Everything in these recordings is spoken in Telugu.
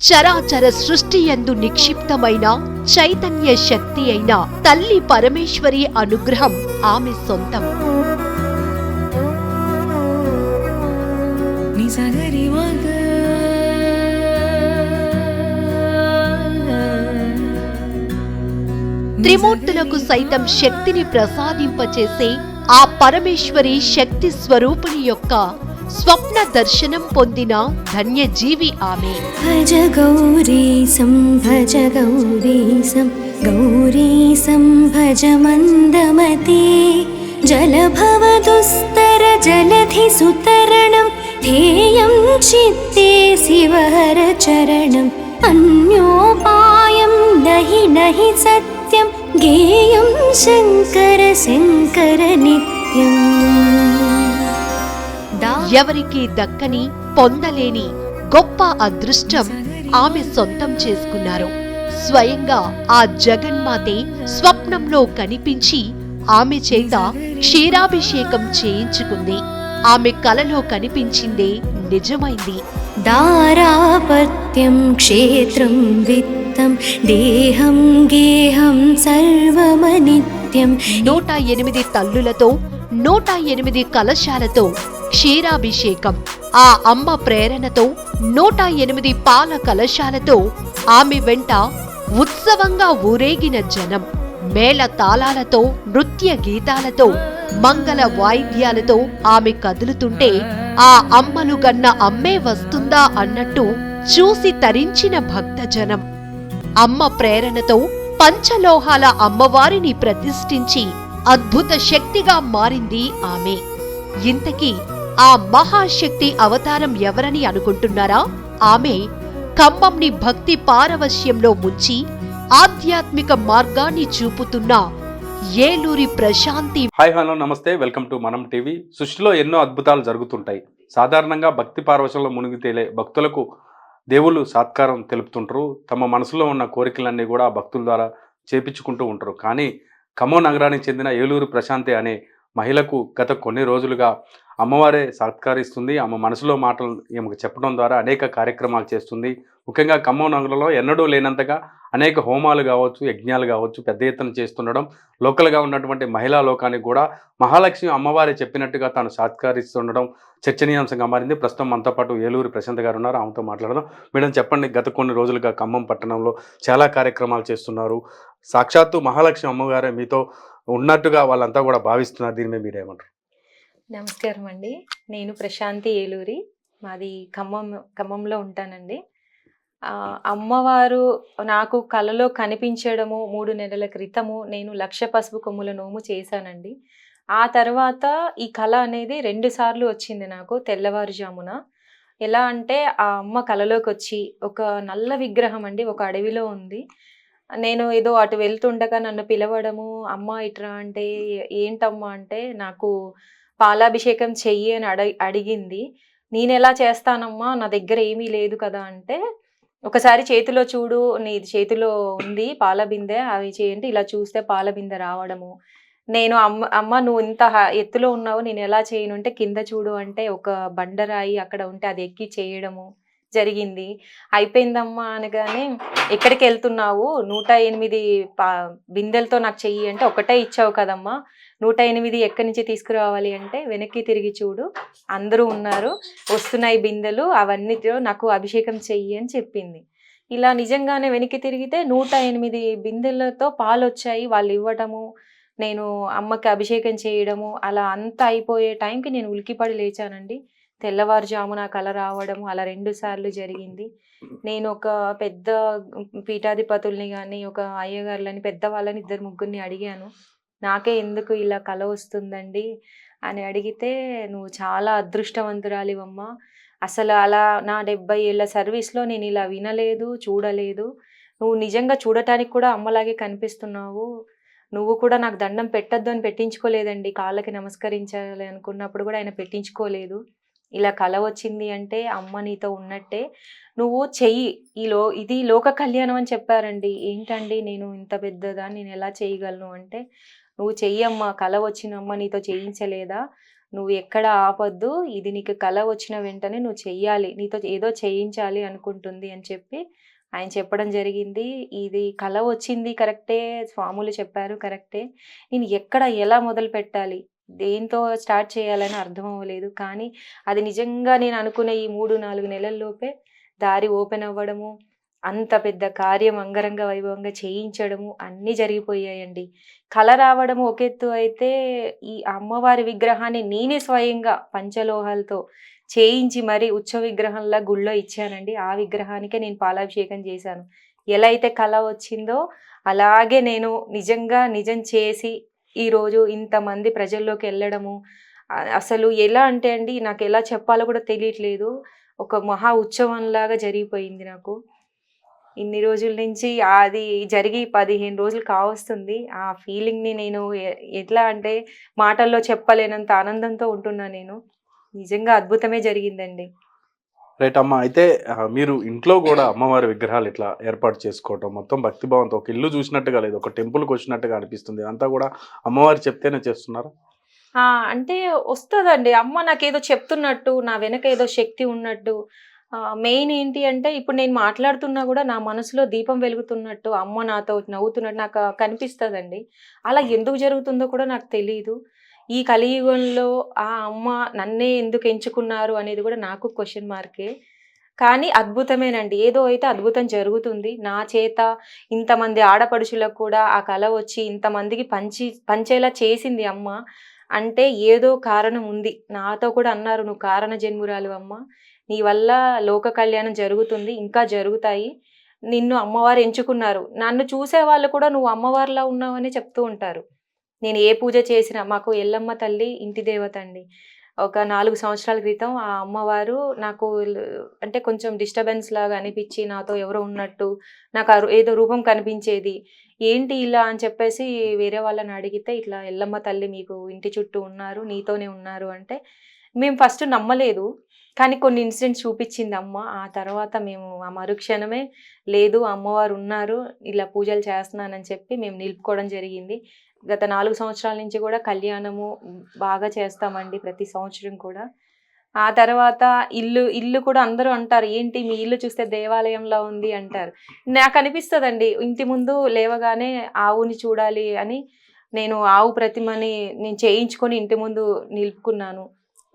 చరాచర సృష్టి యందు నిక్షిప్తమైన చైతన్య శక్తి అయిన తల్లి పరమేశ్వరి అనుగ్రహం ఆమె సొంతం. త్రిమూర్తులకు సైతం శక్తిని ప్రసాదింపచేసే ఆ పరమేశ్వరి శక్తి స్వరూపిణి యొక్క స్వప్న దర్శనం పొందిన ధన్యజీవి ఆమె భజ గౌరీశం భజ గౌరీశం గౌరీశం భజ మందమతే జలభవదుస్తర జలధి సుతరణం ధ్యేయం చిత్తే శివహర చరణం అన్యోపాయం నహి నహి సత్యం గేయం శంకర శంకర నిత్యం దా ఎవరికీ దక్కని పొందలేని గొప్ప అదృష్టం ఆమె సొంతం చేసుకున్నారు. స్వయంగా ఆ జగన్మాతే స్వప్నంలో కనిపించి ఆమె చేత క్షీరాభిషేకం చేయించుకుంది. ఆమె కలలో కనిపించిందే నిజమైంది. దారాపత్యం క్షేత్రం విత్తం దేహం గేహం సర్వమనిత్యం. నూట ఎనిమిది తల్లులతో నూట ఎనిమిది కలశాలతో క్షీరాభిషేకం. ఆ అమ్మ ప్రేరణతో నూట ఎనిమిది పాల కలశాలతో ఆమె వెంట ఉత్సవంగా ఊరేగిన జనం మేళ తాళాలతో నృత్య గీతాలతో మంగళ వాయిద్యాలతో ఆమె కదులుతుంటే ఆ అమ్మలు గన్న అమ్మే వస్తుందా అన్నట్టు చూసి తరించిన భక్తజనం. అమ్మ ప్రేరణతో పంచలోహాల అమ్మవారిని ప్రతిష్ఠించి అద్భుత శక్తిగా మారింది ఆమె. ఇంతకీ ఆ మహాశక్తి అవతారం ఎవరని అనుకుంటున్నారా? ఆమె ఖమ్మంని భక్తి పారవశ్యంలో ముంచి ఆధ్యాత్మిక మార్గాన్ని చూపుతున్న Eluri Prashanthi hi hello namaste welcome to Manam TV. సృష్టిలో ఎన్నో అద్భుతాలు జరుగుతుంటాయి. సాధారణంగా భక్తి పారవశంలో మునిగి తేలే భక్తులకు దేవుళ్ళు సాత్కారం తెలుపుతుంటారు. తమ మనసులో ఉన్న కోరికలన్నీ కూడా భక్తుల ద్వారా చేపించుకుంటూ ఉంటారు. కానీ ఖమ్మం నగరానికి చెందిన ఏలూరు ప్రశాంతి అనే మహిళకు గత కొన్ని రోజులుగా అమ్మవారే సత్కరిస్తుంది. ఆమె మనసులో మాటలు ఈమెకు చెప్పడం ద్వారా అనేక కార్యక్రమాలు చేస్తుంది. ముఖ్యంగా ఖమ్మం నగరంలో ఎన్నడూ లేనంతగా అనేక హోమాలు కావచ్చు యజ్ఞాలు కావచ్చు పెద్ద ఎత్తున చేస్తుండడం లోకల్గా ఉన్నటువంటి మహిళా లోకానికి కూడా మహాలక్ష్మి అమ్మవారి చెప్పినట్టుగా తాను సాత్కారిస్తుండడం చర్చనీయాంశంగా మారింది. ప్రస్తుతం మనతో పాటు ఏలూరు ప్రశాంత్ గారు ఉన్నారు. ఆమెతో మాట్లాడదాం. మేడం చెప్పండి. గత కొన్ని రోజులుగా ఖమ్మం పట్టణంలో చాలా కార్యక్రమాలు చేస్తున్నారు. సాక్షాత్తు మహాలక్ష్మి అమ్మగారే మీతో ఉన్నట్టుగా వాళ్ళంతా కూడా భావిస్తున్నారు. దీని మీద మీరేమంటారు? నమస్కారం అండి నేను ప్రశాంతి ఏలూరి. మాది ఖమ్మం ఖమ్మంలో ఉంటానండి. అమ్మవారు నాకు కలలో కనిపించడము మూడు నెలల క్రితము నేను లక్ష పసుపు కొమ్ముల నోము చేశానండి. ఆ తర్వాత ఈ కళ అనేది రెండు సార్లు వచ్చింది నాకు తెల్లవారుజామున. ఎలా అంటే ఆ అమ్మ కలలోకి వచ్చి ఒక నల్ల విగ్రహం అండి ఒక అడవిలో ఉంది. నేను ఏదో అటు వెళ్తుండగా నన్ను పిలవడము అమ్మ ఇట్రా అంటే ఏంటమ్మా అంటే నాకు పాలాభిషేకం చెయ్యి అని అడ అడిగింది. నేను ఎలా చేస్తానమ్మా? నా దగ్గర ఏమీ లేదు కదా అంటే ఒకసారి చేతిలో చూడు నీ చేతిలో ఉంది పాల బిందె అవి చేయండి. ఇలా చూస్తే పాల బిందె రావడము. నేను అమ్మ అమ్మ నువ్వు ఇంత హ- ఎత్తులో ఉన్నావు నేను ఎలా చేయను అంటే కింద చూడు అంటే ఒక బండరాయి అక్కడ ఉంటే అది ఎక్కి చేయడము. జరిగింది. అయిపోయిందమ్మా అనగానే ఎక్కడికి వెళ్తున్నావు నూట ఎనిమిది పా బిందెలతో నాకు చెయ్యి అంటే ఒకటే ఇచ్చావు కదమ్మా. నూట ఎనిమిది ఎక్కడి నుంచి తీసుకురావాలి అంటే వెనక్కి తిరిగి చూడు. అందరూ ఉన్నారు. వస్తున్నాయి బిందెలు. అవన్నీ నాకు అభిషేకం చెయ్యి అని చెప్పింది. ఇలా నిజంగానే వెనక్కి తిరిగితే నూట ఎనిమిది బిందెలతో పాలు వచ్చాయి వాళ్ళు ఇవ్వటము నేను అమ్మకి అభిషేకం చేయడము అలా అంతా అయిపోయే టైంకి నేను ఉలికిపడి లేచానండి. తెల్లవారుజామున కల రావడం అలా రెండు సార్లు జరిగింది. నేను ఒక పెద్ద పీఠాధిపతుల్ని కానీ ఒక అయ్యగారులని పెద్దవాళ్ళని ఇద్దరు ముగ్గురిని అడిగాను. నాకే ఎందుకు ఇలా కల వస్తుందండి? అని అడిగితే నువ్వు చాలా అదృష్టవంతురాలివమ్మ. అసలు అలా నా డెబ్బై ఏళ్ళ సర్వీస్లో నేను ఇలా వినలేదు చూడలేదు. నువ్వు నిజంగా చూడటానికి కూడా అమ్మలాగే కనిపిస్తున్నావు. నువ్వు కూడా నాకు దండం పెట్టద్దు అని పెట్టించుకోలేదండి. కాళ్ళకి నమస్కరించాలి అనుకున్నప్పుడు కూడా ఆయన పెట్టించుకోలేదు. ఇలా కల వచ్చింది అంటే అమ్మ నీతో ఉన్నట్టే. నువ్వు చెయ్యి. ఈ లో ఇది లోక కళ్యాణం అని చెప్పారండి. ఏంటండి నేను ఇంత పెద్దదా? నేను ఎలా చేయగలను? అంటే నువ్వు చెయ్యమ్మా కల వచ్చినమ్మ నీతో చేయించలేదా? నువ్వు ఎక్కడ ఆపొద్దు. ఇది నీకు కళ వచ్చిన వెంటనే నువ్వు చెయ్యాలి. నీతో ఏదో చేయించాలి అనుకుంటుంది అని చెప్పి ఆయన చెప్పడం జరిగింది. ఇది కళ వచ్చింది కరెక్టే. స్వాములు చెప్పారు కరెక్టే. నేను ఎక్కడ ఎలా మొదలు పెట్టాలి దేంతో స్టార్ట్ చేయాలని అర్థం అవ్వలేదు. కానీ అది నిజంగా నేను అనుకునే ఈ మూడు నాలుగు నెలల్లోపే దారి ఓపెన్ అవ్వడము అంత పెద్ద కార్యం అంగరంగ వైభవంగా చేయించడము అన్నీ జరిగిపోయాయండి. కళ రావడం ఒక ఎత్తు అయితే ఈ అమ్మవారి విగ్రహాన్ని నేనే స్వయంగా పంచలోహాలతో చేయించి మరి ఉత్సవ విగ్రహంలా గుళ్ళో ఇచ్చానండి. ఆ విగ్రహానికే నేను పాలాభిషేకం చేశాను. ఎలా అయితే కళ వచ్చిందో అలాగే నేను నిజంగా నిజం చేసి ఈరోజు ఇంతమంది ప్రజల్లోకి వెళ్ళడము అసలు ఎలా అంటే అండి నాకు ఎలా చెప్పాలో కూడా తెలియట్లేదు. ఒక మహా ఉత్సవంలాగా జరిగిపోయింది నాకు. ఇన్ని రోజుల నుంచి అది జరిగి పదిహేను రోజులు కావస్తుంది. ఆ ఫీలింగ్ని నేను ఎట్లా అంటే మాటల్లో చెప్పలేనంత ఆనందంతో ఉంటున్నా నేను. నిజంగా అద్భుతమే జరిగిందండి. రైట్ అమ్మ. అయితే మీరు ఇంట్లో కూడా అమ్మవారి విగ్రహాలు ఇట్లా ఏర్పాటు చేసుకోవటం మొత్తం భక్తిభావంతో ఒక ఇల్లు చూసినట్టుగా లేదు ఒక టెంపుల్కి వచ్చినట్టుగా అనిపిస్తుంది. అంతా కూడా అమ్మవారు చెప్తేనే చేస్తున్నారు? అంటే వస్తుందండి. అమ్మ నాకేదో చెప్తున్నట్టు నా వెనక ఏదో శక్తి ఉన్నట్టు మెయిన్ ఏంటి అంటే ఇప్పుడు నేను మాట్లాడుతున్నా కూడా నా మనసులో దీపం వెలుగుతున్నట్టు అమ్మ నాతో నవ్వుతున్నట్టు నాకు కనిపిస్తుందండి. అలా ఎందుకు జరుగుతుందో కూడా నాకు తెలియదు ఈ కలియుగంలో ఆ అమ్మ నన్నే ఎందుకు ఎంచుకున్నారు అనేది కూడా నాకు క్వశ్చన్ మార్కే కానీ అద్భుతమేనండి. ఏదో అయితే అద్భుతం జరుగుతుంది. నా చేత ఇంతమంది ఆడపడుచులకు కూడా ఆ కళ వచ్చి ఇంతమందికి పంచి పంచేలా చేసింది అమ్మ. అంటే ఏదో కారణం ఉంది. నాతో కూడా అన్నారు నువ్వు కారణ జన్మురాలు అమ్మ. నీ వల్ల లోక కళ్యాణం జరుగుతుంది. ఇంకా జరుగుతాయి. నిన్ను అమ్మవారు ఎంచుకున్నారు. నన్ను చూసే వాళ్ళు కూడా నువ్వు అమ్మవారిలా ఉన్నావని చెప్తూ ఉంటారు. నేను ఏ పూజ చేసినా మాకు ఎల్లమ్మ తల్లి ఇంటి దేవత అండి. ఒక నాలుగు సంవత్సరాల క్రితం ఆ అమ్మవారు నాకు అంటే కొంచెం డిస్టర్బెన్స్ లాగా అనిపించి నాతో ఎవరో ఉన్నట్టు నాకు ఆ ఏదో రూపం కనిపించేది. ఏంటి ఇలా అని చెప్పేసి వేరే వాళ్ళని అడిగితే ఇట్లా ఎల్లమ్మ తల్లి మీకు ఇంటి చుట్టూ ఉన్నారు నీతోనే ఉన్నారు అంటే మేము ఫస్ట్ నమ్మలేదు. కానీ కొన్ని ఇన్సిడెంట్స్ చూపించింది అమ్మ. ఆ తర్వాత మేము ఆ మరుక్షణమే లేదు అమ్మవారు ఉన్నారు ఇలా పూజలు చేస్తున్నానని చెప్పి మేము నిలుపుకోవడం జరిగింది. గత నాలుగు సంవత్సరాల నుంచి కూడా కళ్యాణము బాగా చేస్తామండి ప్రతి సంవత్సరం కూడా. ఆ తర్వాత ఇల్లు ఇల్లు కూడా అందరూ అంటారు ఏంటి మీ ఇల్లు చూస్తే దేవాలయంలో ఉంది? అంటారు. నాకు అనిపిస్తుందండి ఇంటి ముందు లేవగానే ఆవుని చూడాలి అని నేను ఆవు ప్రతిమని నేను చేయించుకొని ఇంటి ముందు నిలుపుకున్నాను.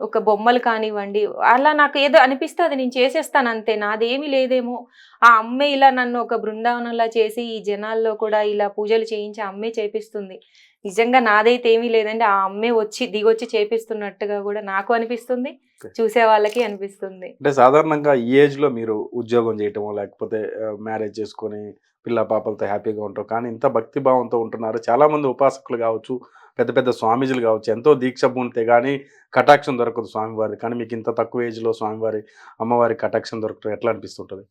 ఒక బొమ్మలు కానివ్వండి అలా నాకు ఏదో అనిపిస్తుంది నేను చేసేస్తాను అంతే నాదేమీ లేదేమో. ఆ అమ్మే ఇలా నన్ను ఒక బృందావనంలా చేసి ఈ జనాల్లో కూడా ఇలా పూజలు చేయించి అమ్మే చేపిస్తుంది. నిజంగా నాదైతే ఏమీ లేదండి ఆ అమ్మే వచ్చి దిగొచ్చి చేపిస్తున్నట్టుగా కూడా నాకు అనిపిస్తుంది చూసే వాళ్ళకి అనిపిస్తుంది. అంటే సాధారణంగా ఈ ఏజ్లో మీరు ఉద్యోగం చేయటమో లేకపోతే మ్యారేజ్ చేసుకొని పిల్ల పాపలతో హ్యాపీగా ఉంటారు కానీ ఇంత భక్తి భావంతో ఉంటున్నారు చాలా మంది ఉపాసకులు కావచ్చు పెద్ద పెద్ద స్వామీజీలు కావచ్చు ఎంతో దీక్ష పూనితే కానీ కటాక్షం దొరకదు స్వామివారి కానీ మీకు ఇంత తక్కువ ఏజ్లో స్వామివారి అమ్మవారి కటాక్షం దొరకదు. ఎట్లా అనిపిస్తుంటుంది?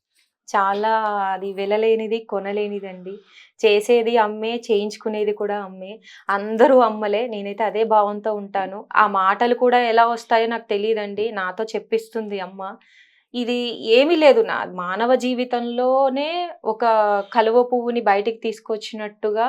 చాలా అది వెళ్ళలేనిది కొనలేనిదండి. చేసేది అమ్మే చేయించుకునేది కూడా అమ్మే. అందరూ అమ్మలే. నేనైతే అదే భావంతో ఉంటాను. ఆ మాటలు కూడా ఎలా వస్తాయో నాకు తెలియదండి. నాతో చెప్పిస్తుంది అమ్మ. ఇది ఏమీ లేదు. నా మానవ జీవితంలోనే ఒక కలువ పువ్వుని బయటికి తీసుకొచ్చినట్టుగా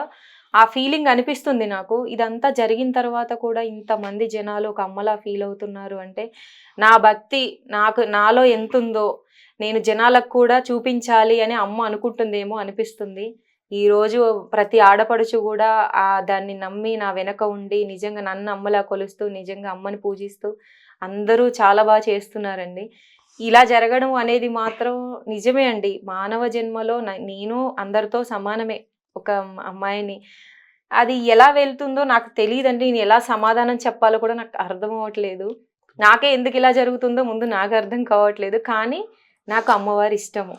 ఆ ఫీలింగ్ అనిపిస్తుంది నాకు. ఇదంతా జరిగిన తర్వాత కూడా ఇంతమంది జనాలు ఒక అమ్మలా ఫీల్ అవుతున్నారు. అంటే నా భక్తి నాకు నాలో ఎంతుందో నేను జనాలకు కూడా చూపించాలి అని అమ్మ అనుకుంటుందేమో అనిపిస్తుంది. ఈరోజు ప్రతి ఆడపడుచు కూడా ఆ దాన్ని నమ్మి నా వెనక ఉండి నిజంగా నన్ను అమ్మలా కొలుస్తూ నిజంగా అమ్మని పూజిస్తూ అందరూ చాలా బాగా చేస్తున్నారండి. ఇలా జరగడం అనేది మాత్రం నిజమే అండి. మానవ జన్మలో న- నేను అందరితో సమానమే. ఒక అమ్మాయిని. అది ఎలా వెళ్తుందో నాకు తెలియదండి నేను ఎలా సమాధానం చెప్పాలో కూడా నాకు అర్థం అవ్వట్లేదు. నాకే ఎందుకు ఇలా జరుగుతుందో ముందు నాకు అర్థం కావట్లేదు. కానీ నాకు అమ్మవారి ఇష్టము.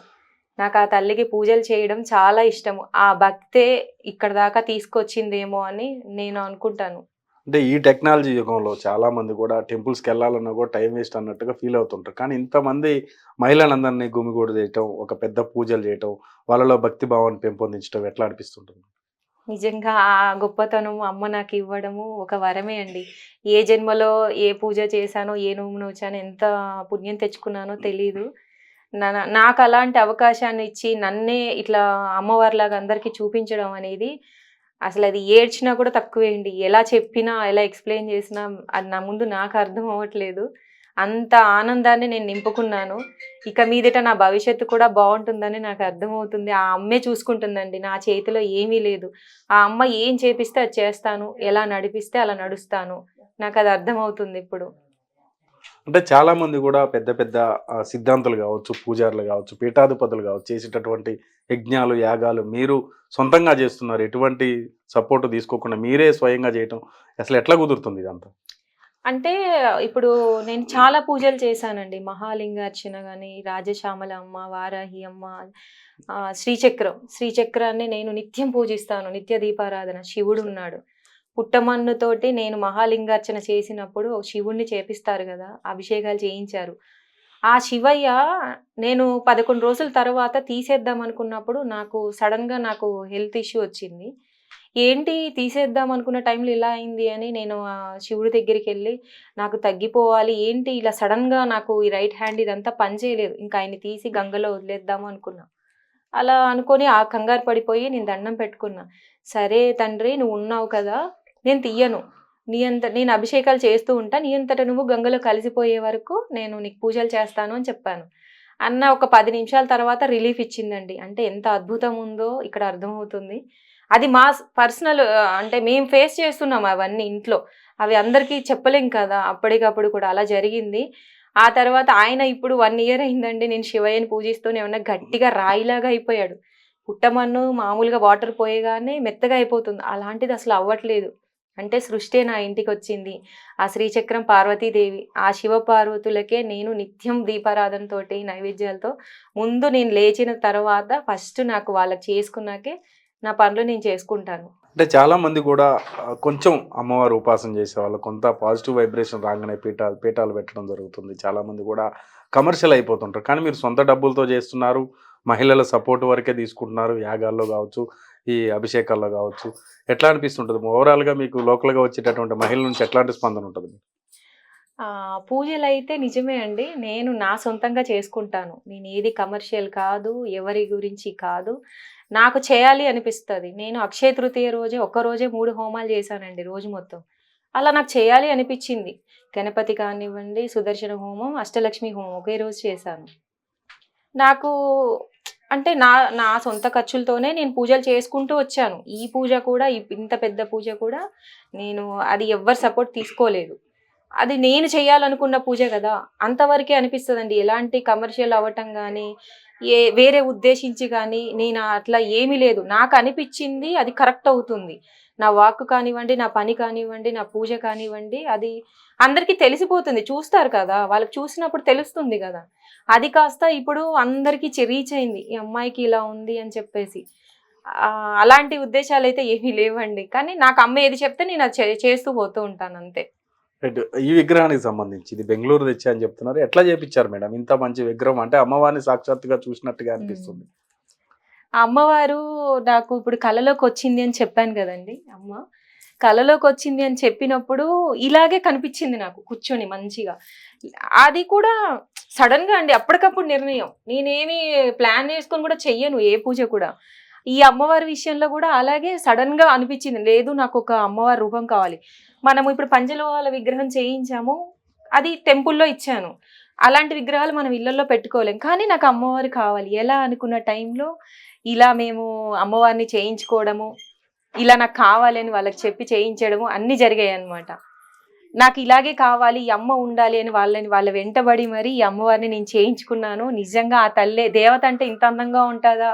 నాకు ఆ తల్లికి పూజలు చేయడం చాలా ఇష్టము. ఆ భక్తే ఇక్కడ దాకా తీసుకొచ్చిందేమో అని నేను అనుకుంటాను. అంటే ఈ టెక్నాలజీ యుగంలో చాలా మంది కూడా టెంపుల్స్కి వెళ్ళాలన్నా కూడా టైం వేస్ట్ అన్నట్టుగా ఫీల్ అవుతుంటారు. కానీ ఇంతమంది మహిళలందరినీ గుమిగూడు చేయటం ఒక పెద్ద పూజలు చేయటం వాళ్ళలో భక్తి భావాన్ని పెంపొందించడం ఎట్లా అనిపిస్తుంటుంది? నిజంగా ఆ గొప్పతనం అమ్మ నాకు ఇవ్వడము ఒక వరమే అండి. ఏ జన్మలో ఏ పూజ చేశానో ఏ నోము నోచానో ఎంత పుణ్యం తెచ్చుకున్నానో తెలీదు. నా- నాకు అలాంటి అవకాశాన్ని ఇచ్చి నన్నే ఇట్లా అమ్మవారిలాగా అందరికీ చూపించడం అనేది అసలు అది ఏడ్చినా కూడా తక్కువేయండి ఎలా చెప్పినా ఎలా ఎక్స్ప్లెయిన్ చేసినా అది నా ముందు నాకు అర్థం అవ్వట్లేదు. అంత ఆనందాన్ని నేను నింపుకున్నాను. ఇక మీదట నా భవిష్యత్తు కూడా బాగుంటుందని నాకు అర్థమవుతుంది ఆ అమ్మే చూసుకుంటుందండి. నా చేతిలో ఏమీ లేదు. ఆ అమ్మ ఏం చేపిస్తే అది చేస్తాను. ఎలా నడిపిస్తే అలా నడుస్తాను. నాకు అది అర్థమవుతుంది ఇప్పుడు. అంటే చాలామంది కూడా పెద్ద పెద్ద సిద్ధాంతులు కావచ్చు పూజారులు కావచ్చు పీఠాధిపతులు కావచ్చు చేసేటటువంటి యజ్ఞాలు యాగాలు మీరు సొంతంగా చేస్తున్నారు. ఎటువంటి సపోర్ట్ తీసుకోకుండా మీరే స్వయంగా చేయటం అసలు ఎట్లా కుదురుతుంది ఇదంతా? అంటే ఇప్పుడు నేను చాలా పూజలు చేశానండి. మహాలింగార్చన కానీ రాజశ్యామల అమ్మ వారాహి అమ్మ శ్రీచక్రం. శ్రీచక్రాన్ని నేను నిత్యం పూజిస్తాను. నిత్య దీపారాధన. శివుడు ఉన్నాడు. పుట్టమన్నుతోటి నేను మహాలింగార్చన చేసినప్పుడు శివుణ్ణి చేపిస్తారు కదా అభిషేకాలు చేయించారు. ఆ శివయ్య నేను పదకొండు రోజుల తర్వాత తీసేద్దాం అనుకున్నప్పుడు నాకు సడన్గా నాకు హెల్త్ ఇష్యూ వచ్చింది. ఏంటి తీసేద్దాం అనుకున్న టైంలో ఇలా అయింది అని నేను ఆ శివుడి దగ్గరికి వెళ్ళి నాకు తగ్గిపోవాలి ఏంటి ఇలా సడన్గా నాకు ఈ రైట్ హ్యాండ్ ఇదంతా పని చేయలేదు ఇంకా ఆయన్ని తీసి గంగలో వదిలేద్దాము అనుకున్నా. అలా అనుకొని ఆ కంగారు పడిపోయి నేను దండం పెట్టుకున్నా. సరే తండ్రి నువ్వు ఉన్నావు కదా నేను తీయను. నీ అంత నేను అభిషేకాలు చేస్తూ ఉంటా. నీ అంతట నువ్వు గంగలో కలిసిపోయే వరకు నేను నీకు పూజలు చేస్తాను అని చెప్పాను. అన్న ఒక పది నిమిషాల తర్వాత రిలీఫ్ ఇచ్చిందండి. అంటే ఎంత అద్భుతం ఉందో ఇక్కడ అర్థమవుతుంది. అది మా పర్సనల్ అంటే మేము ఫేస్ చేస్తున్నాం అవన్నీ ఇంట్లో. అవి అందరికీ చెప్పలేం కదా. అప్పటికప్పుడు కూడా అలా జరిగింది. ఆ తర్వాత ఆయన ఇప్పుడు వన్ ఇయర్ అయిందండి. నేను శివయ్యని పూజిస్తూనే ఉన్నా. గట్టిగా రాయిలాగా అయిపోయాడు. పుట్టమన్ను మామూలుగా వాటర్ పోయగానే మెత్తగా అయిపోతుంది. అలాంటిది అసలు అవ్వట్లేదు. అంటే సృష్టి నా ఇంటికి వచ్చింది ఆ శ్రీచక్రం పార్వతీదేవి. ఆ శివ పార్వతులకే నేను నిత్యం దీపారాధనతోటి నైవేద్యాలతో ముందు నేను లేచిన తర్వాత ఫస్ట్ నాకు వాళ్ళకి చేసుకున్నాకే నా పనులు నేను చేసుకుంటాను. అంటే చాలా మంది కూడా కొంచెం అమ్మవారు ఉపాసన చేసేవాళ్ళు కొంత పాజిటివ్ వైబ్రేషన్ రాగానే పీఠాలు పీఠాలు పెట్టడం జరుగుతుంది. చాలా మంది కూడా కమర్షియల్ అయిపోతుంటారు. కానీ మీరు సొంత డబ్బులతో చేస్తున్నారు మహిళల సపోర్ట్ వరకే తీసుకుంటున్నారు యాగాల్లో కావచ్చు ఈ అభిషేకాల్లో కావచ్చు. ఎట్లా అనిపిస్తుంటుంది? ఓవరాల్గా మీకు లోకల్గా వచ్చేటటువంటి మహిళల నుంచి ఎట్లాంటి స్పందన ఉంటుంది పూజలు అయితే నిజమే అండి. నేను నా సొంతంగా చేసుకుంటాను. నేను ఏది కమర్షియల్ కాదు ఎవరి గురించి కాదు. నాకు చేయాలి అనిపిస్తుంది. నేను అక్షయ తృతీయ రోజే ఒక్క రోజే మూడు హోమాలు చేశానండి రోజు మొత్తం. అలా నాకు చేయాలి అనిపించింది. గణపతి కానివ్వండి సుదర్శన హోమం అష్టలక్ష్మి హోమం ఒకే రోజు చేశాను. నాకు అంటే నా నా సొంత ఖర్చులతోనే నేను పూజలు చేసుకుంటూ వచ్చాను. ఈ పూజ కూడా ఇంత పెద్ద పూజ కూడా నేను అది ఎవ్వరు సపోర్ట్ తీసుకోలేదు. అది నేను చేయాలనుకున్న పూజ కదా. అంతవరకే అనిపిస్తుందండి. ఎలాంటి కమర్షియల్ అవ్వటం కానీ ఏ వేరే ఉద్దేశించి కానీ నేను అట్లా ఏమీ లేదు. నాకు అనిపించింది అది కరెక్ట్ అవుతుంది. నా వాక్ కానివ్వండి నా పని కానివ్వండి నా పూజ కానివ్వండి అది అందరికీ తెలిసిపోతుంది. చూస్తారు కదా వాళ్ళకి చూసినప్పుడు తెలుస్తుంది కదా. అది కాస్త ఇప్పుడు అందరికీ రీచ్ అయింది ఈ అమ్మాయికి ఇలా ఉంది అని చెప్పేసి. అలాంటి ఉద్దేశాలు అయితే ఏమీ లేవండి. కానీ నాకు అమ్మ ఏది చెప్తే నేను అది చే- చేస్తూ పోతూ ఉంటాను అంతే. ఈ విగ్రహానికి సంబంధించి ఇది బెంగళూరు తెచ్చా అని చెప్తున్నారు. ఎట్లా చేపించారు మేడం? ఇంత మంచి విగ్రహం అంటే అమ్మవారిని సాక్షాత్తుగా చూసినట్టుగా అనిపిస్తుంది. ఆ అమ్మవారు నాకు ఇప్పుడు కళలోకి వచ్చింది అని చెప్పాను కదండి అమ్మ. కళలోకి వచ్చింది అని చెప్పినప్పుడు ఇలాగే కనిపించింది నాకు కూర్చొని మంచిగా. అది కూడా సడన్గా అండి అప్పటికప్పుడు నిర్ణయం. నేనేమి ప్లాన్ చేసుకొని కూడా చెయ్యను ఏ పూజ కూడా. ఈ అమ్మవారి విషయంలో కూడా అలాగే సడన్గా అనిపించింది. లేదు నాకు ఒక అమ్మవారి రూపం కావాలి. మనము ఇప్పుడు పంచలోహాల విగ్రహం చేయించాము. అది టెంపుల్లో ఇచ్చాను. అలాంటి విగ్రహాలు మనం ఇళ్ళలో పెట్టుకోలేం. కానీ నాకు అమ్మవారు కావాలి. ఎలా అనుకున్న టైంలో ఇలా మేము అమ్మవారిని చేయించుకోవడము ఇలా నాకు కావాలి అని వాళ్ళకి చెప్పి చేయించడము అన్నీ జరిగాయి అనమాట నాకు ఇలాగే కావాలి ఈ అమ్మ ఉండాలి అని వాళ్ళని వాళ్ళ వెంటబడి మరి ఈ అమ్మవారిని నేను చేయించుకున్నాను. నిజంగా ఆ తల్లే దేవత అంటే ఇంత అందంగా ఉంటుందా?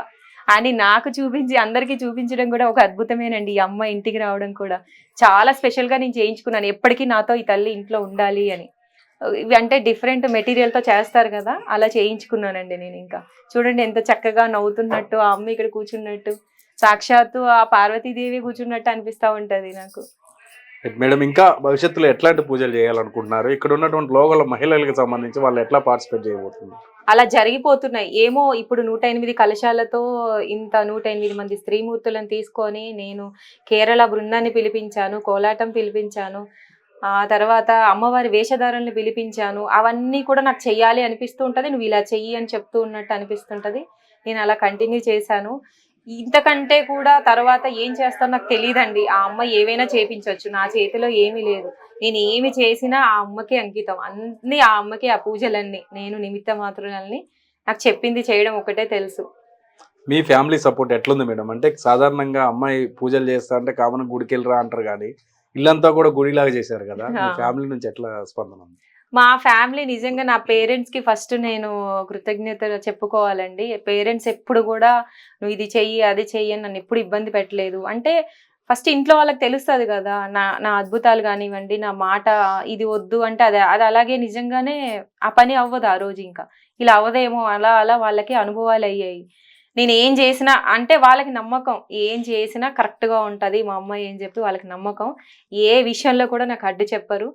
అని నాకు చూపించి అందరికీ చూపించడం కూడా ఒక అద్భుతమేనండి ఈ అమ్మ ఇంటికి రావడం కూడా. చాలా స్పెషల్గా నేను చేయించుకున్నాను. ఎప్పటికీ నాతో ఈ తల్లి ఇంట్లో ఉండాలి అని. ఇవి అంటే డిఫరెంట్ మెటీరియల్తో చేస్తారు కదా అలా చేయించుకున్నానండి నేను ఇంకా. చూడండి ఎంత చక్కగా నవ్వుతున్నట్టు ఆ అమ్మ ఇక్కడ కూర్చున్నట్టు. సాక్షాత్తు ఆ పార్వతీదేవి కూర్చున్నట్టు అనిపిస్తూ ఉంటది నాకు. మేడం ఇంకా భవిష్యత్తులో ఎట్లాంటి పూజలు చేయాలనుకుంటున్నారు? ఇక్కడ ఉన్నటువంటి లోకల్ మహిళలకు సంబంధించి వాళ్ళు ఎట్లా పార్టిసిపేట్ చేయబోతున్నారు? అలా జరిగిపోతున్నాయి. ఏమో ఇప్పుడు నూట ఎనిమిది కలశాలతో ఇంత నూట ఎనిమిది మంది స్త్రీమూర్తులను తీసుకొని నేను కేరళ బృందాన్ని పిలిపించాను కోలాటం పిలిపించాను ఆ తర్వాత అమ్మవారి వేషధారణలు పిలిపించాను. అవన్నీ కూడా నాకు చెయ్యాలి అనిపిస్తూ ఉంటుంది. నువ్వు ఇలా చెయ్యి అని చెప్తూ ఉన్నట్టు అనిపిస్తుంటుంది నేను అలా కంటిన్యూ చేశాను. ఇంతకంటే కూడా తర్వాత ఏం చేస్తానో నాకు తెలియదండి ఆ అమ్మ ఏవైనా చేపించవచ్చు నా చేతిలో ఏమీ లేదు. నేను ఏమి చేసినా ఆ అమ్మకి అంకితం. అన్ని ఆ అమ్మకి ఆ పూజలన్నీ. నేను నిమిత్త మాత్రులని నాకు చెప్పింది చేయడం ఒకటే తెలుసు. మీ ఫ్యామిలీ సపోర్ట్ ఎట్లుంది మేడం? అంటే సాధారణంగా అమ్మాయి పూజలు చేస్తా అంటే కామన్ గుడికి వెళ్ళరా అంటారు కానీ ఇల్లంతా కూడా గుడిలాగా చేశారు కదా. ఫ్యామిలీ నుంచి ఎట్లా స్పందన ఉంది? మా ఫ్యామిలీ నిజంగా నా పేరెంట్స్కి ఫస్ట్ నేను కృతజ్ఞత చెప్పుకోవాలండి. పేరెంట్స్ ఎప్పుడు కూడా నువ్వు ఇది చెయ్యి అది చెయ్యి అని నన్ను ఎప్పుడు ఇబ్బంది పెట్టలేదు. అంటే ఫస్ట్ ఇంట్లో వాళ్ళకి తెలుస్తుంది కదా నా నా అద్భుతాలు కానివ్వండి నా మాట ఇది వద్దు అంటే అది అది అలాగే నిజంగానే ఆ పని అవ్వదు ఆ రోజు ఇంకా. ఇలా అవ్వదేమో అలా అలా వాళ్ళకి అనుభవాలు అయ్యాయి. నేను ఏం చేసినా అంటే వాళ్ళకి నమ్మకం ఏం చేసినా కరెక్ట్గా ఉంటుంది మా అమ్మ ఏం చెప్పి వాళ్ళకి నమ్మకం. ఏ విషయంలో కూడా నాకు అడ్డు చెప్పరు.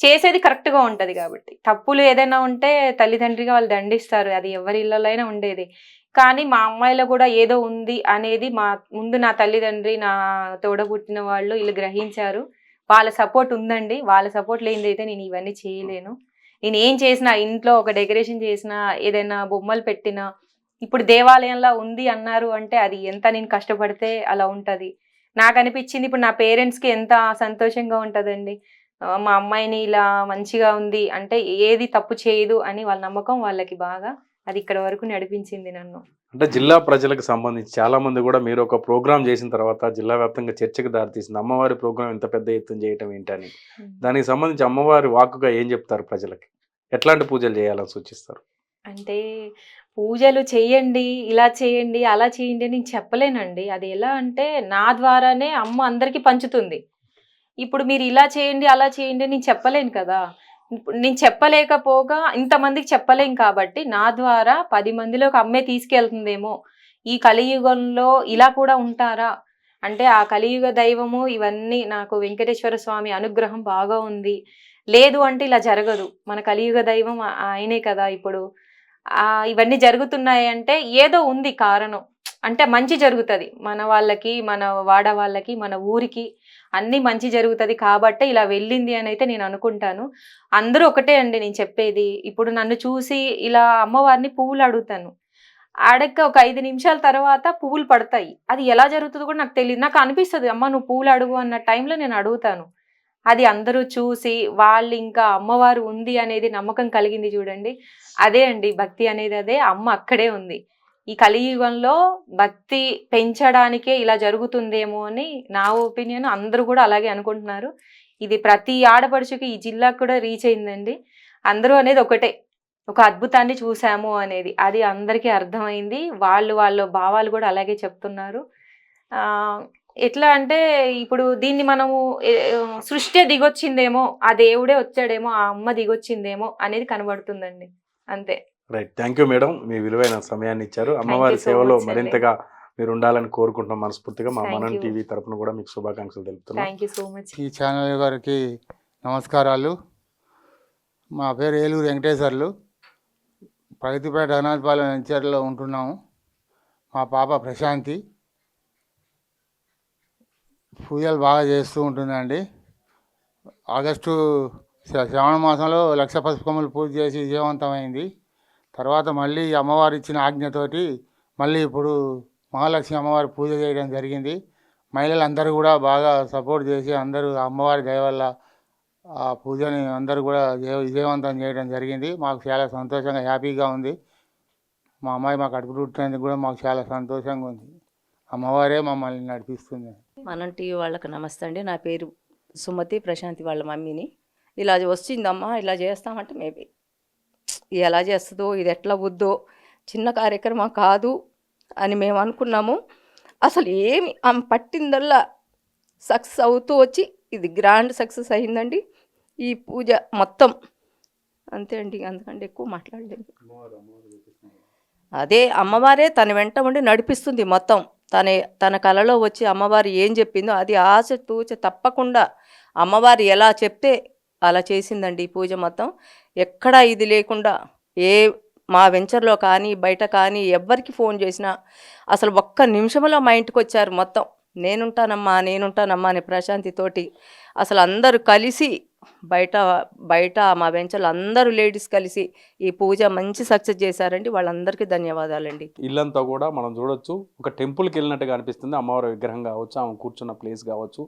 చేసేది కరెక్ట్గా ఉంటుంది కాబట్టి. తప్పులు ఏదైనా ఉంటే తల్లిదండ్రిగా వాళ్ళు దండిస్తారు. అది ఎవరి ఇళ్ళలో అయినా ఉండేది. కానీ మా అమ్మాయిలో కూడా ఏదో ఉంది అనేది మా ముందు నా తల్లిదండ్రి నా తోడబుట్టిన వాళ్ళు వీళ్ళు గ్రహించారు. వాళ్ళ సపోర్ట్ ఉందండి. వాళ్ళ సపోర్ట్ లేనిదైతే నేను ఇవన్నీ చేయలేను. నేను ఏం చేసినా ఇంట్లో ఒక డెకరేషన్ చేసినా ఏదైనా బొమ్మలు పెట్టినా ఇప్పుడు దేవాలయంలో ఉంది అన్నారు అంటే అది ఎంత నేను కష్టపడితే అలా ఉంటుంది. నాకు అనిపించింది ఇప్పుడు నా పేరెంట్స్కి ఎంత సంతోషంగా ఉంటుందండి. మా అమ్మాయిని ఇలా మంచిగా ఉంది అంటే ఏది తప్పు చేయదు అని వాళ్ళ నమ్మకం వాళ్ళకి బాగా అది ఇక్కడ వరకు నడిపించింది నన్ను. అంటే జిల్లా ప్రజలకు సంబంధించి చాలా మంది కూడా మీరు ఒక ప్రోగ్రామ్ చేసిన తర్వాత జిల్లా వ్యాప్తంగా చర్చకు దారితీసింది. అమ్మవారి ప్రోగ్రామ్ ఇంత పెద్ద ఎత్తున చేయటం ఏంటని దానికి సంబంధించి అమ్మవారి వాక్కుగా ఏం చెప్తారు ప్రజలకి? ఎట్లాంటి పూజలు చేయాలని సూచిస్తారు? అంటే పూజలు చేయండి ఇలా చేయండి అలా చేయండి అని నేను చెప్పలేనండి. అది ఎలా అంటే నా ద్వారానే అమ్మ అందరికీ పంచుతుంది. ఇప్పుడు మీరు ఇలా చేయండి అలా చేయండి నేను చెప్పలేను కదా. ఇప్పుడు నేను చెప్పలేకపోగా ఇంతమందికి చెప్పలేం కాబట్టి నా ద్వారా పది మందిలోకి అమ్మే తీసుకెళ్తుందేమో. ఈ కలియుగంలో ఇలా కూడా ఉంటారా? అంటే ఆ కలియుగ దైవము ఇవన్నీ నాకు వెంకటేశ్వర స్వామి అనుగ్రహం బాగా ఉంది. లేదు అంటే ఇలా జరగదు. మన కలియుగ దైవం ఆయనే కదా ఇప్పుడు. ఇవన్నీ జరుగుతున్నాయి అంటే ఏదో ఉంది కారణం. అంటే మంచి జరుగుతుంది. మన వాళ్ళకి మన వాడ వాళ్ళకి మన ఊరికి అన్నీ మంచి జరుగుతుంది కాబట్టే ఇలా వెళ్ళింది అని అయితే నేను అనుకుంటాను. అందరూ ఒకటే అండి నేను చెప్పేది. ఇప్పుడు నన్ను చూసి ఇలా అమ్మవారిని పువ్వులు అడుగుతాను. అడగ ఒక ఐదు నిమిషాల తర్వాత పువ్వులు పడతాయి. అది ఎలా జరుగుతుందో కూడా నాకు తెలియదు నాకు అనిపిస్తుంది అమ్మ నువ్వు పువ్వులు అడుగు అన్న టైంలో నేను అడుగుతాను. అది అందరూ చూసి వాళ్ళు ఇంకా అమ్మవారు ఉంది అనేది నమ్మకం కలిగింది చూడండి. అదే అండి భక్తి అనేది అదే. అమ్మ అక్కడే ఉంది. ఈ కలియుగంలో భక్తి పెంచడానికే ఇలా జరుగుతుందేమో అని నా ఒపీనియన్ అందరూ కూడా అలాగే అనుకుంటున్నారు. ఇది ప్రతి ఆడపడుచుకి ఈ జిల్లాకు కూడా రీచ్ అయిందండి. అందరూ అనేది ఒకటే ఒక అద్భుతాన్ని చూసాము అనేది. అది అందరికీ అర్థమైంది. వాళ్ళు వాళ్ళ భావాలు కూడా అలాగే చెప్తున్నారు. ఎట్లా అంటే ఇప్పుడు దీన్ని మనము సృష్టి దిగొచ్చిందేమో ఆ దేవుడే వచ్చాడేమో ఆ అమ్మ దిగొచ్చిందేమో అనేది కనబడుతుందండి. అంతే. రైట్. Thank you madam. మీ విలువైన సమయాన్ని ఇచ్చారు. అమ్మవారి సేవలో. మరింతగా మీరు ఉండాలని కోరుకుంటున్నాం మనస్ఫూర్తిగా. మా Thank మనం. టీవీ తరపున కూడా మీకు శుభాకాంక్షలు తెలుపుతున్నాం. ఈ ఛానల్ గారికి నమస్కారాలు. మా పేరు ఏలూరు వెంకటేశ్వర్లు. ప్రగతిపేట అనాథపాలెం వెంచర్లో ఉంటున్నాము. మా పాప ప్రశాంతి. పూజలు బాగా చేస్తూ ఉంటుందండి. ఆగస్టు శ్ర- శ్రావణ మాసంలో లక్ష పసుపు కొమ్ములు పూజ చేసి విజయవంతమైంది. తర్వాత మళ్ళీ అమ్మవారు ఇచ్చిన ఆజ్ఞతోటి మళ్ళీ ఇప్పుడు మహాలక్ష్మి అమ్మవారి పూజ చేయడం జరిగింది. మహిళలందరూ కూడా బాగా సపోర్ట్ చేసి అందరూ అమ్మవారి దయ వల్ల ఆ పూజని అందరూ కూడా విజయవంతం చేయడం జరిగింది. మాకు చాలా సంతోషంగా హ్యాపీగా ఉంది. మా అమ్మాయి మాకు అడుగు పుట్టినందుకు కూడా మాకు చాలా సంతోషంగా ఉంది. అమ్మవారే మమ్మల్ని నడిపిస్తుంది. మనం టీవీ వాళ్ళకి నమస్తే అండి. నా పేరు సుమతి ప్రశాంతి వాళ్ళ మమ్మీని. ఇలా వచ్చిందమ్మా ఇలా చేస్తామంటే మేబీ. ఎలా చేస్తుందో ఇది ఎట్లా వద్దో చిన్న కార్యక్రమం కాదు అని మేము అనుకున్నాము. అసలు ఏమి ఆమె పట్టిందల్లా సక్సెస్ అవుతూ వచ్చి ఇది గ్రాండ్ సక్సెస్ అయిందండి. ఈ పూజ మొత్తం. అంతే అండి అందుకంటే ఎక్కువ మాట్లాడలేదు. అదే అమ్మవారే తన వెంట ఉండి నడిపిస్తుంది మొత్తం. తన తన కలలో వచ్చి అమ్మవారు ఏం చెప్పిందో అది ఆశ తూచ తప్పకుండా అమ్మవారు ఎలా చెప్తే అలా చేసిందండి ఈ పూజ మొత్తం. ఎక్కడా ఇది లేకుండా ఏ మా వెంచర్లో కానీ బయట కానీ ఎవ్వరికి ఫోన్ చేసినా అసలు ఒక్క నిమిషంలో మా ఇంటికి వచ్చారు మొత్తం. నేనుంటానమ్మా నేనుంటానమ్మా అనే ప్రశాంతితోటి అసలు అందరూ కలిసి బయట బయట మా వెంచర్లు అందరూ లేడీస్ కలిసి ఈ పూజ మంచి సక్సెస్ చేశారండి. వాళ్ళందరికీ ధన్యవాదాలండి. ఇల్లంతా కూడా మనం చూడొచ్చు. ఒక టెంపుల్కి వెళ్ళినట్టుగా అనిపిస్తుంది. అమ్మవారి విగ్రహం కావచ్చు ఆమె కూర్చున్న ప్లేస్ కావచ్చు.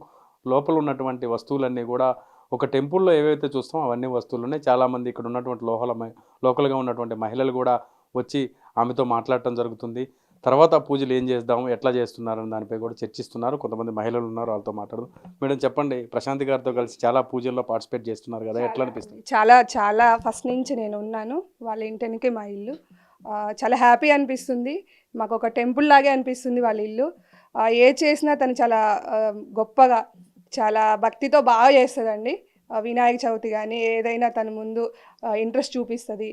లోపల ఉన్నటువంటి వస్తువులన్నీ కూడా ఒక టెంపుల్లో ఏవైతే చూస్తామో అవన్నీ వస్తువులు ఉన్నాయి. చాలామంది ఇక్కడ ఉన్నటువంటి లోకల మ- లోకల్గా ఉన్నటువంటి మహిళలు కూడా వచ్చి ఆమెతో మాట్లాడటం జరుగుతుంది. తర్వాత పూజలు ఏం చేద్దాం ఎట్లా చేస్తున్నారని దానిపై కూడా చర్చిస్తున్నారు. కొంతమంది మహిళలు ఉన్నారు వాళ్ళతో మాట్లాడదు మేడం చెప్పండి ప్రశాంతి గారితో కలిసి చాలా పూజల్లో పార్టిసిపేట్ చేస్తున్నారు కదా ఎట్లా అనిపిస్తుంది? చాలా చాలా ఫస్ట్ నుంచి నేను ఉన్నాను. వాళ్ళ ఇంటికి మా ఇల్లు. చాలా హ్యాపీ అనిపిస్తుంది. మాకు ఒక టెంపుల్ లాగే అనిపిస్తుంది వాళ్ళ ఇల్లు. ఏ చేసినా తను చాలా గొప్పగా చాలా భక్తితో బాగా చేస్తుందండి. వినాయక చవితి కానీ ఏదైనా తన ముందు ఇంట్రెస్ట్ చూపిస్తుంది.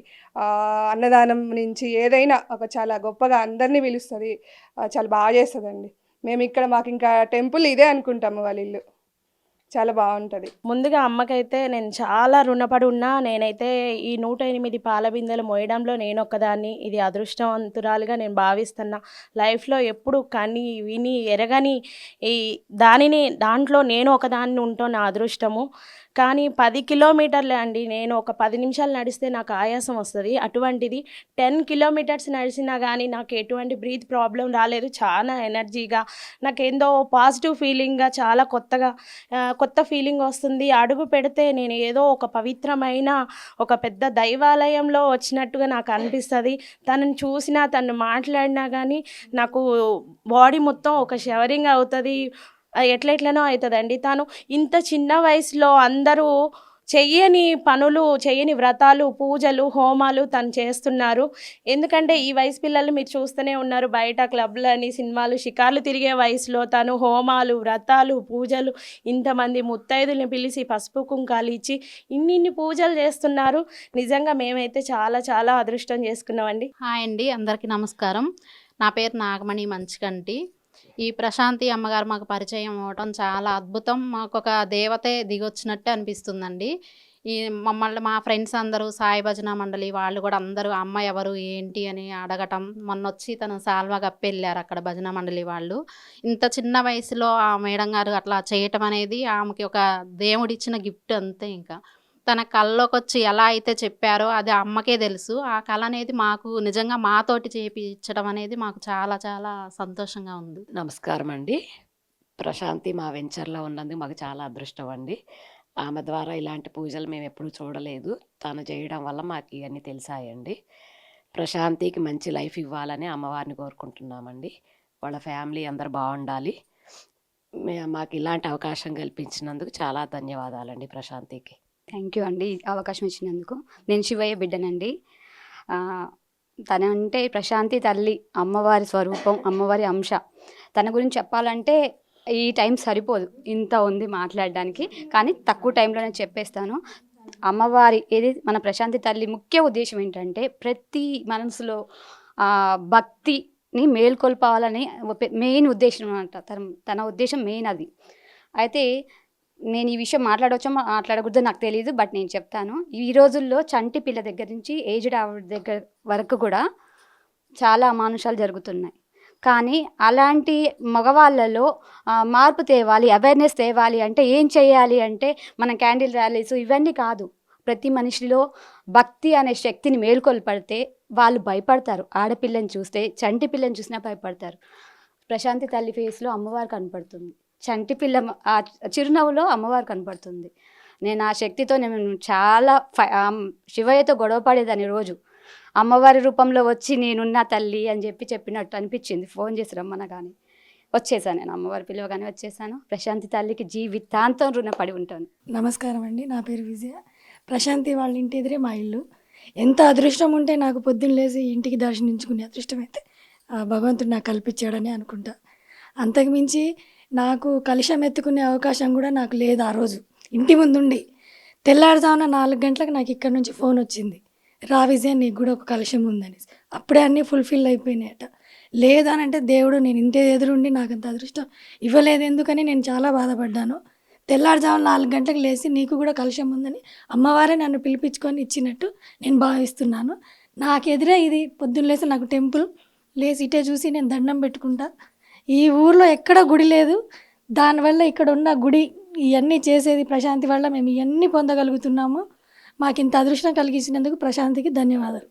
అన్నదానం నుంచి ఏదైనా ఒక చాలా గొప్పగా అందరినీ పిలుస్తుంది. చాలా బాగా చేస్తుందండి. మేము ఇక్కడ మాకు ఇంకా టెంపుల్ ఇదే అనుకుంటాము వాళ్ళ ఇల్లు చాలా బాగుంటుంది. ముందుగా అమ్మకైతే నేను చాలా రుణపడి ఉన్నా నేనైతే ఈ నూట ఎనిమిది పాల బిందెలు మోయడంలో నేను ఒక్కదాన్ని. ఇది అదృష్టవంతురాలుగా నేను భావిస్తున్నా. లైఫ్లో ఎప్పుడు కని విని ఎరగని ఈ దానిని దాంట్లో నేను ఒకదాన్ని ఉంటో నా అదృష్టము. కానీ పది కిలోమీటర్లే అండి. నేను ఒక పది నిమిషాలు నడిస్తే నాకు ఆయాసం వస్తుంది. అటువంటిది టెన్ కిలోమీటర్స్ నడిచినా కానీ నాకు ఎటువంటి బ్రీత్ ప్రాబ్లం రాలేదు. చాలా ఎనర్జీగా నాకేందో పాజిటివ్ ఫీలింగ్గా చాలా కొత్తగా కొత్త ఫీలింగ్ వస్తుంది. అడుగు పెడితే నేను ఏదో ఒక పవిత్రమైన ఒక పెద్ద దైవాలయంలో వచ్చినట్టుగా నాకు అనిపిస్తుంది. తనని చూసినా తను మాట్లాడినా కానీ నాకు బాడీ మొత్తం ఒక షవరింగ్ అవుతుంది. ఎట్లా ఎట్లనో అవుతుందండి. తను ఇంత చిన్న వయసులో అందరూ చెయ్యని పనులు చెయ్యని వ్రతాలు పూజలు హోమాలు తను చేస్తున్నారు. ఎందుకంటే ఈ వయసు పిల్లలు మీరు చూస్తూనే ఉన్నారు బయట క్లబ్లని సినిమాలు షికార్లు తిరిగే వయసులో తను హోమాలు వ్రతాలు పూజలు ఇంతమంది ముత్తైదుల్ని పిలిచి పసుపు కుంకాలు ఇచ్చి ఇన్ని ఇన్ని పూజలు చేస్తున్నారు. నిజంగా మేమైతే చాలా చాలా అదృష్టం చేసుకున్నామండి. హాయ్ అండి అందరికీ నమస్కారం. నా పేరు నాగమణి మంచికంటి. ఈ ప్రశాంతి అమ్మగారు మాకు పరిచయం అవ్వటం చాలా అద్భుతం. మాకు ఒక దేవతే దిగొచ్చినట్టే అనిపిస్తుందండి. ఈ మమ్మల్ని మా ఫ్రెండ్స్ అందరూ సాయి భజన మండలి వాళ్ళు కూడా అందరూ అమ్మ ఎవరు? ఏంటి? అని అడగటం. మొన్న వచ్చి తను సాల్వా కప్పెళ్ళారు అక్కడ భజన మండలి వాళ్ళు. ఇంత చిన్న వయసులో ఆ మేడం గారు అట్లా చేయటం అనేది ఆమెకి ఒక దేవుడిచ్చిన గిఫ్ట్ అంతే ఇంకా. తన కళ్ళలోకి వచ్చి ఎలా అయితే చెప్పారో అది అమ్మకే తెలుసు. ఆ కళ అనేది మాకు నిజంగా మాతోటి చేపించడం అనేది మాకు చాలా చాలా సంతోషంగా ఉంది. నమస్కారం అండి. ప్రశాంతి మా వెంచర్లో ఉన్నందుకు మాకు చాలా అదృష్టం అండి. ఆమె ద్వారా ఇలాంటి పూజలు మేము ఎప్పుడూ చూడలేదు. తను చేయడం వల్ల మాకు ఇవన్నీ తెలిసాయండి. ప్రశాంతికి మంచి లైఫ్ ఇవ్వాలని అమ్మవారిని కోరుకుంటున్నామండి. వాళ్ళ ఫ్యామిలీ అందరు బాగుండాలి. మాకు ఇలాంటి అవకాశం కల్పించినందుకు చాలా ధన్యవాదాలండి ప్రశాంతికి. థ్యాంక్ యూ అండి అవకాశం ఇచ్చినందుకు. నేను శివయ్య బిడ్డనండి. తన అంటే ప్రశాంతి తల్లి అమ్మవారి స్వరూపం అమ్మవారి అంశ. తన గురించి చెప్పాలంటే ఈ టైం సరిపోదు ఇంత ఉంది మాట్లాడడానికి. కానీ తక్కువ టైంలోనే చెప్పేస్తాను. అమ్మవారి ఏది మన ప్రశాంతి తల్లి ముఖ్య ఉద్దేశం ఏంటంటే ప్రతి మనసులో భక్తిని మేల్కొల్పాలని మెయిన్ ఉద్దేశం అనమాట తన తన ఉద్దేశం మెయిన్ అది. అయితే నేను ఈ విషయం మాట్లాడవచ్చో మాట్లాడకూడదో నాకు తెలియదు బట్ నేను చెప్తాను. ఈ రోజుల్లో చంటి పిల్ల దగ్గర నుంచి ఏజ్డ్ ఆవిడ దగ్గర వరకు కూడా చాలా అమానుషాలు జరుగుతున్నాయి. కానీ అలాంటి మగవాళ్ళలో మార్పు తేవాలి అవేర్నెస్ తేవాలి అంటే ఏం చేయాలి అంటే మన క్యాండిల్ ర్యాలీస్ ఇవన్నీ కాదు. ప్రతి మనిషిలో భక్తి అనే శక్తిని మేల్కొల్పడితే వాళ్ళు భయపడతారు. ఆడపిల్లని చూస్తే చంటి పిల్లని చూసినా భయపడతారు. ప్రశాంతి తల్లి ఫేస్లో అమ్మవారు కనపడుతుంది. చంటి పిల్ల ఆ చిరునవ్వులో అమ్మవారు కనపడుతుంది. నేను ఆ శక్తితో నేను చాలా ఫై- శివయ్యతో గొడవ పడేదాన్ని రోజు. అమ్మవారి రూపంలో వచ్చి నేనున్న తల్లి అని చెప్పి చెప్పినట్టు అనిపించింది. ఫోన్ చేసి రమ్మన కానీ వచ్చేసాను నేను. అమ్మవారి పిలవగానే వచ్చేసాను. ప్రశాంతి తల్లికి జీవితాంతం రుణపడి ఉంటాను. నమస్కారం అండి. నా పేరు విజయ. ప్రశాంతి వాళ్ళ ఇంటి ఎదురే మా ఇల్లు. ఎంత అదృష్టం ఉంటే నాకు పొద్దున్న లేచి ఇంటికి దర్శించుకునే అదృష్టం అయితే ఆ భగవంతుడు నాకు కల్పించాడని అనుకుంటా. అంతకుమించి నాకు కలుషం ఎత్తుకునే అవకాశం కూడా నాకు లేదు ఆ రోజు. ఇంటి ముందుండి తెల్లారుజామున నాలుగు గంటలకు నాకు ఇక్కడ నుంచి ఫోన్ వచ్చింది. రా విజయ నీకు కూడా ఒక కలుషం ఉందని అప్పుడే అన్నీ ఫుల్ఫిల్ అయిపోయినాయట. లేదనంటే దేవుడు నేను ఇంటి ఎదురుండి నాకు అంత అదృష్టం ఇవ్వలేదు. ఎందుకని నేను చాలా బాధపడ్డాను. తెల్లారుజామున నాలుగు గంటలకు లేచి నీకు కూడా కలుషం ఉందని అమ్మవారే నన్ను పిలిపించుకొని ఇచ్చినట్టు నేను భావిస్తున్నాను. నాకు ఎదురే ఇది. పొద్దున్న లేసి నాకు టెంపుల్ లేచి ఇటే చూసి నేను దండం పెట్టుకుంటా. ఈ ఊర్లో ఎక్కడ గుడి లేదు. దానివల్ల ఇక్కడ ఉన్న గుడి ఇవన్నీ చేసేది ప్రశాంతి వల్ల మేము ఇవన్నీ పొందగలుగుతున్నాము. మాకు ఇంత అదృష్టం కలిగించినందుకు ప్రశాంతికి ధన్యవాదాలు.